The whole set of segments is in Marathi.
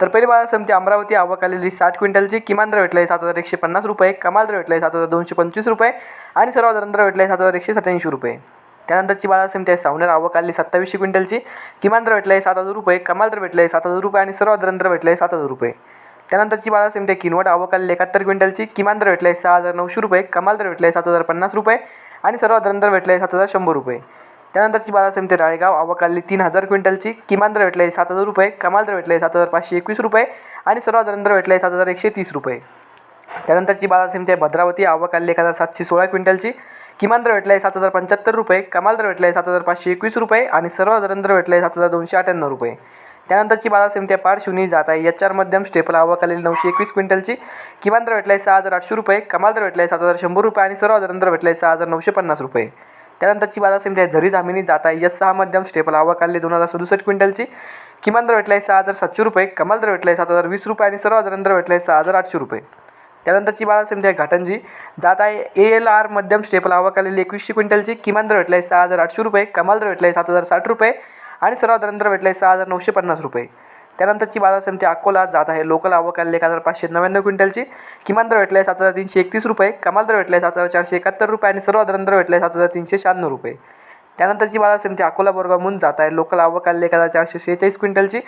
तर पहिली बाजार समिती अमरावती आवक आलेली साठ क्विंटलची किमान दर भेटला आहे सात हजार एकशे पन्नास रुपये कमाल दर भेटला आहे सात हजार दोनशे पंचवीस रुपये आणि सर्वात दर भेटला आहे सात हजार एकशे सत्याऐंशी रुपये. त्यानंतरची बाजार समिती आहे सावनेर आवक आलेली सत्तावीसशे क्विंटलची किमान दर भेटला आहे सात हजार रुपये कमाल दर भेटला आहे सात हजार रुपये आणि सर्वात दर भेटला आहे सात हजार रुपये. त्यानंतरची बाजार समिती आहे किनवट आवक आलेली एकाहत्तर क्विंटलची किमान दर भेटला आहे सहा हजार नऊशे रुपये कमाल दर भेटला आहे सात हजार पन्नास रुपये आणि सर्वात दर भेटला आहे सात हजार शंभर रुपये. त्यानंतरची बाजार समिती राळेगाव आवक तीन हजार क्विंटलची. किमान दर भेटला आहे सात हजार रुपये कमाल दर भेटला आहे सात हजार पाचशे एकवीस रुपये आणि सर्वात दर भेटला आहे सात हजार एकशे तीस रुपये. त्यानंतरची बाजार समिती आहे भद्रावती आवक एक हजार सातशे सोळा क्विंटलची. किमान दर भेटला आहे सात हजार पंच्याहत्तर रुपये कमाल दर भेटला आहे सात हजार पाचशे एकवीस रुपये आणि सर्व दर भेटला आहे सात हजार दोनशे अठ्ठ्याण्णव रुपये. त्यानंतरची बाजार समिती आहे पारशिवनी जात आहे एच आर मध्यम स्टेपल आवक नऊशे एकवीस क्विंटलची. किमान दर भेटला आहे सहा हजार आठशे रुपये कमाल दर भेटला आहे सात हजार शंभर रुपये आणि सर्व दर भेटला आहे सहा हजार नऊशे पन्नास रुपये. त्यानंतरची बाजार समिती आहे झरी जामिनी जात आहे यस सहा मध्यम स्टेपल आवक आले दोन हजार सदुसष्ट क्विंटलची. किमान दर भेटला आहे सहा हजार सातशे रुपये कमाल दर भेटला आहे सात हजार वीस रुपये आणि सर्व दर भेटला आहे सहा हजार आठशे रुपये. त्यानंतरची बाजार समिती आहे घाटंजी. जात आहे ए एल आर मध्यम स्टेपल आवक आलेली एकवीसशे क्विंटलची. किमान दर भेटला आहे सहा हजार आठशे रुपये कमाल दर भेटला आहे सात हजार साठ रुपये आणि सर्वात दर भेटला आहे सहा हजार नऊशे पन्नास रुपये. त्यानंतरची बाजार समिती अकोला जात आहे. लोकल आवकाल एक हजार पाचशे नव्याण्णव क्विंटलची. किमान दर भेटला आहे सात हजार तीनशे एकतीस रुपये. कमाल दर भेटला आहे सात हजार चारशे एकाहत्तर रुपये. आणि सर्व दर भेटला आहे सात हजार तीनशे शहाण्णव रुपये. त्यानंतरची बाजार समिती अकोला बोरगावहून जात आहे. लोकल आवक आलेली एक हजार चारशे शेहेचाळीस क्विंटलची.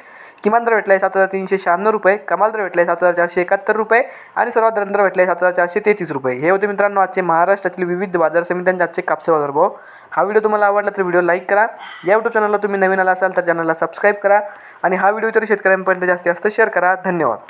किमान दर भेटला आहे सात हजार तीनशे शहाण्णव रुपये. कमाल दर भेटला आहे सात हजार चारशे एकाहत्तर रुपये. आणि सर्वात दर भेटला आहे सात हजार चारशे तेहतीस रुपये. हे होते मित्रांनो आजचे महाराष्ट्रातील विविध बाजार समित्यांचे आजचे कापसे बाजार भाव. हा व्हिडिओ तुम्हाला आवडला तर व्हिडिओ लाईक करा. या यूट्यूब चॅनलला तुम्ही नवीन आला असाल तर चॅनलला सबस्क्राईब करा. आणि हा व्हिडिओ इतर शेतकऱ्यांपर्यंत जास्तीत जास्त शेअर करा. धन्यवाद.